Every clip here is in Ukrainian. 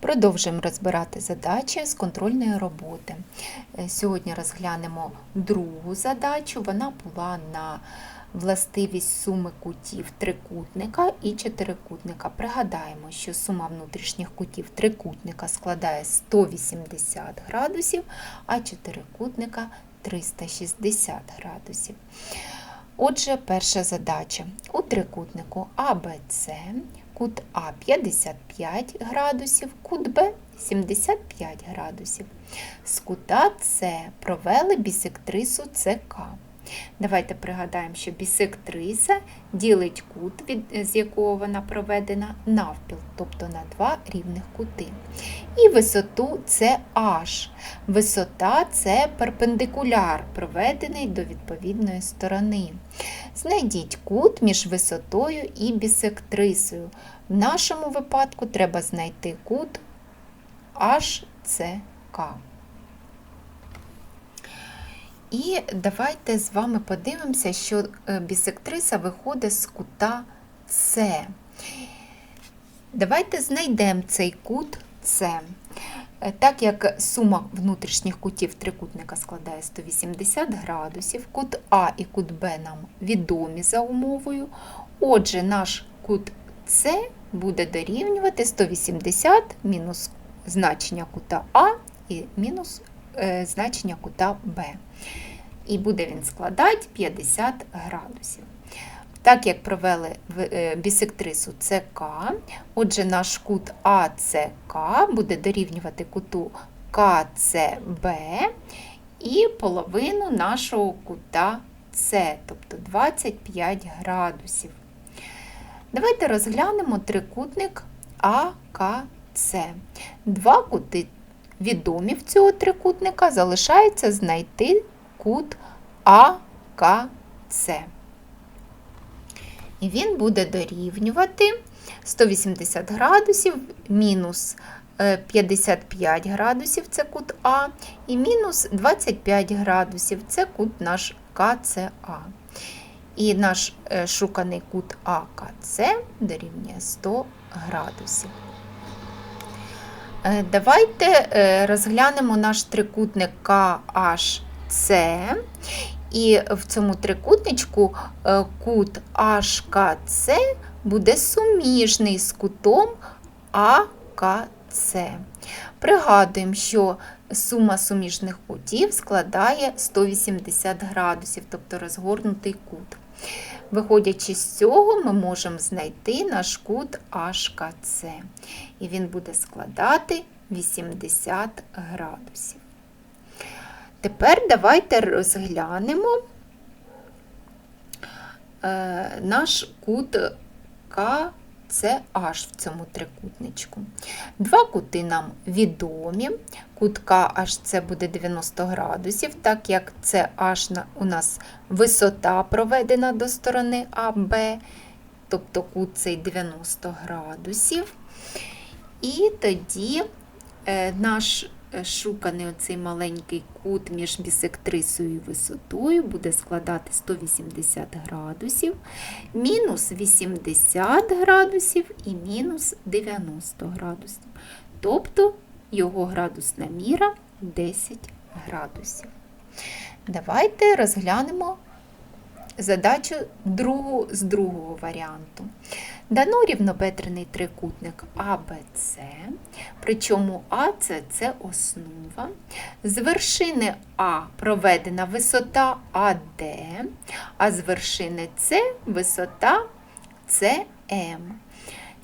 Продовжуємо розбирати задачі з контрольної роботи. Е, Сьогодні розглянемо другу задачу. Вона була на властивість суми кутів трикутника і чотирикутника. Пригадаємо, що сума внутрішніх кутів трикутника складає 180 градусів, а чотирикутника 360 градусів. Отже, перша задача. У трикутнику АБЦ кут А 55 градусів, кут Б 75 градусів. З кута С провели бісектрису ЦК. Давайте пригадаємо, що бісектриса ділить кут, від, з якого вона проведена, навпіл, тобто на два рівних кути. І висоту це H. Висота це перпендикуляр, проведений до відповідної сторони. Знайдіть кут між висотою і бісектрисою. В нашому випадку треба знайти кут HCK. І давайте з вами подивимося, що е, бісектриса виходить з кута С. Давайте знайдемо цей кут С. Е, Так як сума внутрішніх кутів трикутника складає 180 градусів, кут А і кут Б нам відомі за умовою. Отже, наш кут С буде дорівнювати 180 мінус значення кута А і мінус значення кута Б. І буде він складати 50 градусів. Так як провели е, бісектрису ЦК, отже, наш кут АЦК буде дорівнювати куту КЦБ і половину нашого кута С, тобто 25 градусів. Давайте розглянемо трикутник АКЦ. Два кути відомі в цього трикутника залишається знайти кут АКЦ. І він буде дорівнювати 180 градусів мінус е, 55 градусів це кут А, і мінус 25 градусів це кут наш КЦА. І наш е, шуканий кут АКЦ дорівнює 100 градусів. Е, Давайте е, розглянемо наш трикутник КHC. І в цьому трикутничку е, кут HKC буде суміжний з кутом АКЦ. Пригадуємо, що сума суміжних кутів складає 180 градусів, тобто розгорнутий кут. Виходячи з цього, ми можемо знайти наш кут HKC. І він буде складати 80 градусів. Тепер давайте розглянемо е, наш кут КЦH в цьому трикутничку. Два кути нам відомі. Кутка аж це буде 90 градусів, так як це аж у нас висота проведена до сторони АБ, тобто кут цей 90 градусів. І тоді е, наш шуканий оцей маленький кут між бісектрисою і висотою буде складати 180 градусів, мінус 80 градусів і мінус 90 градусів. Тобто його градусна міра 10 градусів. Давайте розглянемо задачу другу з другого варіанту. Дано рівнобедрений трикутник АБЦ, причому АЦ це основа. З вершини А проведена висота АД, а з вершини С висота СМ.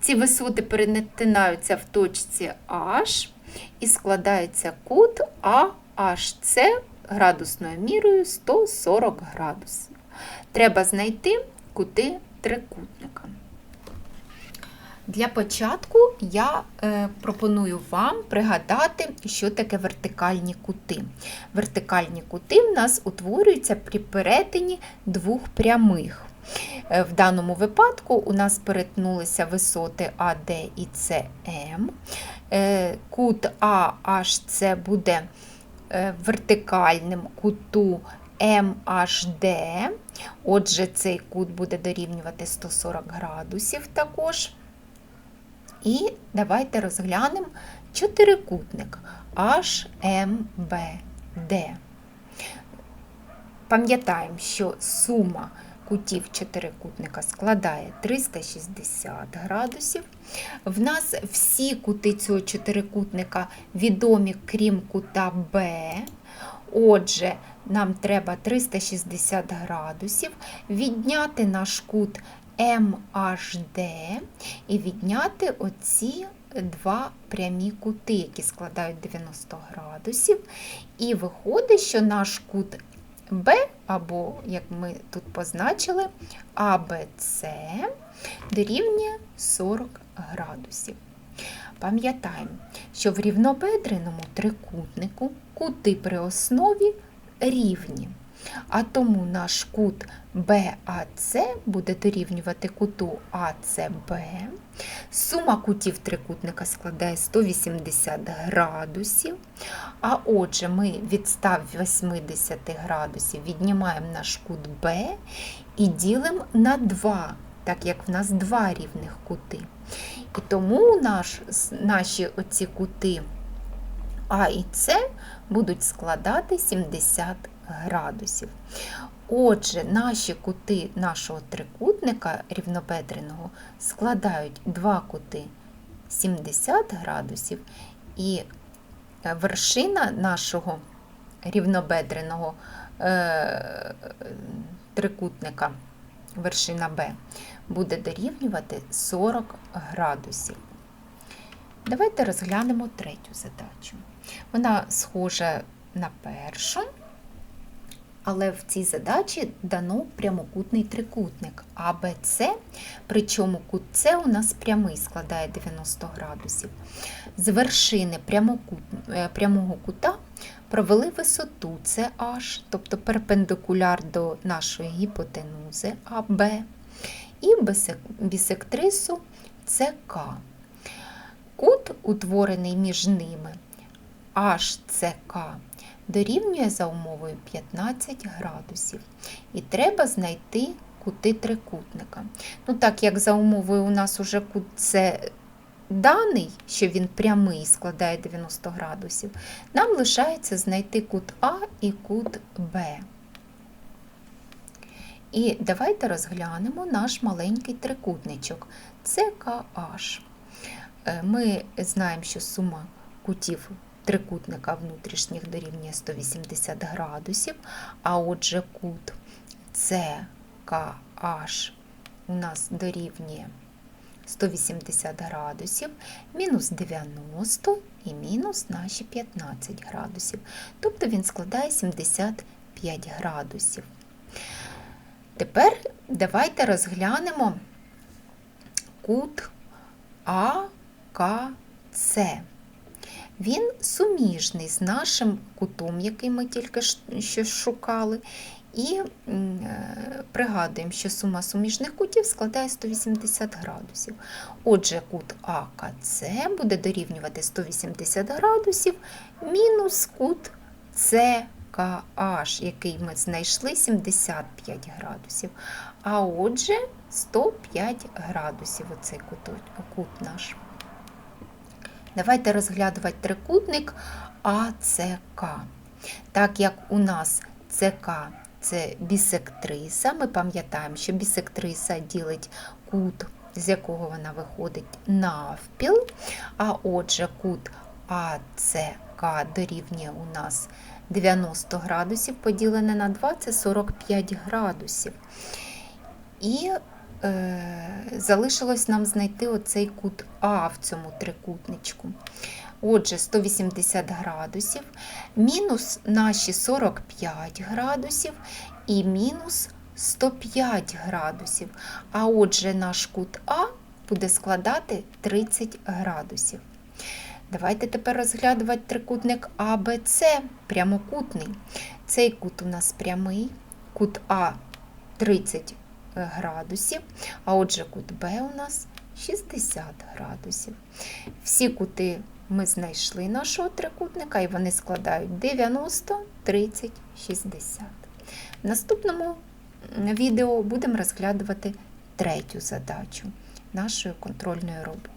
Ці висоти перетинаються в точці H і складається кут AHC градусною мірою 140 градусів. Треба знайти кути трикутника. Для початку я е, пропоную вам пригадати, що таке вертикальні кути. Вертикальні кути в нас утворюються при перетині двох прямих. Е, В даному випадку у нас перетнулися висоти АД і СМ. Е, Кут AHC буде вертикальним куту MHD. Отже, цей кут буде дорівнювати 140 градусів також. І давайте розглянемо чотирикутник HMBD. Пам'ятаємо, що сума кутів чотирикутника складає 360 градусів. В нас всі кути цього чотирикутника відомі, крім кута Б. Отже, нам треба 360 градусів, відняти наш кут MHD і відняти оці два прямі кути, які складають 90 градусів. І виходить, що наш кут Б, або, як ми тут позначили, АБЦ дорівнює 40 градусів. Пам'ятаємо, що в рівнобедреному трикутнику кути при основі рівні, а тому наш кут БАЦ буде дорівнювати куту АЦБ. Сума кутів трикутника складає 180 градусів. А отже, ми від 180 градусів віднімаємо наш кут Б і ділимо на 2, так як в нас два рівних кути. І тому наш, наші оці кути А і С будуть складати 70 градусів. Отже, наші кути нашого трикутника рівнобедреного складають два кути 70 градусів, і вершина нашого рівнобедреного е, трикутника, вершина Б, буде дорівнювати 40 градусів. Давайте розглянемо третю задачу. Вона схожа на першу. Але в цій задачі дано прямокутний трикутник АБЦ, причому кут С у нас прямий складає 90 градусів. З вершини прямокут, е, прямого кута провели висоту CH, тобто перпендикуляр до нашої гіпотенузи АБ, і бісектрису СК. Кут, утворений між ними HCK, дорівнює за умовою 15 градусів. І треба знайти кути трикутника. Ну, Так як за умовою у нас уже кут це даний, що він прямий складає 90 градусів, нам лишається знайти кут А і кут Б. І давайте розглянемо наш маленький трикутничок CKH. Е, ми знаємо, що сума кутів трикутника внутрішніх дорівнює 180 градусів, а отже кут CKH у нас дорівнює 180 градусів, мінус 90 і мінус наші 15 градусів. Тобто він складає 75 градусів. Тепер давайте розглянемо кут АКЦ. Він суміжний з нашим кутом, який ми тільки що шукали. І е, пригадуємо, що сума суміжних кутів складає 180 градусів. Отже, кут АКЦ буде дорівнювати 180 градусів мінус кут СКH, який ми знайшли 75 градусів. А отже, 105 градусів оцей кут, кут наш. Давайте розглядувати трикутник АЦК. Так як у нас ЦК це бісектриса, ми пам'ятаємо, що бісектриса ділить кут, з якого вона виходить навпіл. А отже, кут АЦК дорівнює у нас 90 градусів, поділене на 2 це 45 градусів. І залишилось нам знайти оцей кут А в цьому трикутничку. Отже, 180 градусів, мінус наші 45 градусів і мінус 105 градусів. А отже, наш кут А буде складати 30 градусів. Давайте тепер розглядувати трикутник АБЦ, прямокутний. Цей кут у нас прямий, кут А 30 градусів, а отже, кут Б у нас 60 градусів. Всі кути ми знайшли нашого трикутника, і вони складають 90, 30, 60. В наступному відео будемо розглядувати третю задачу нашої контрольної роботи.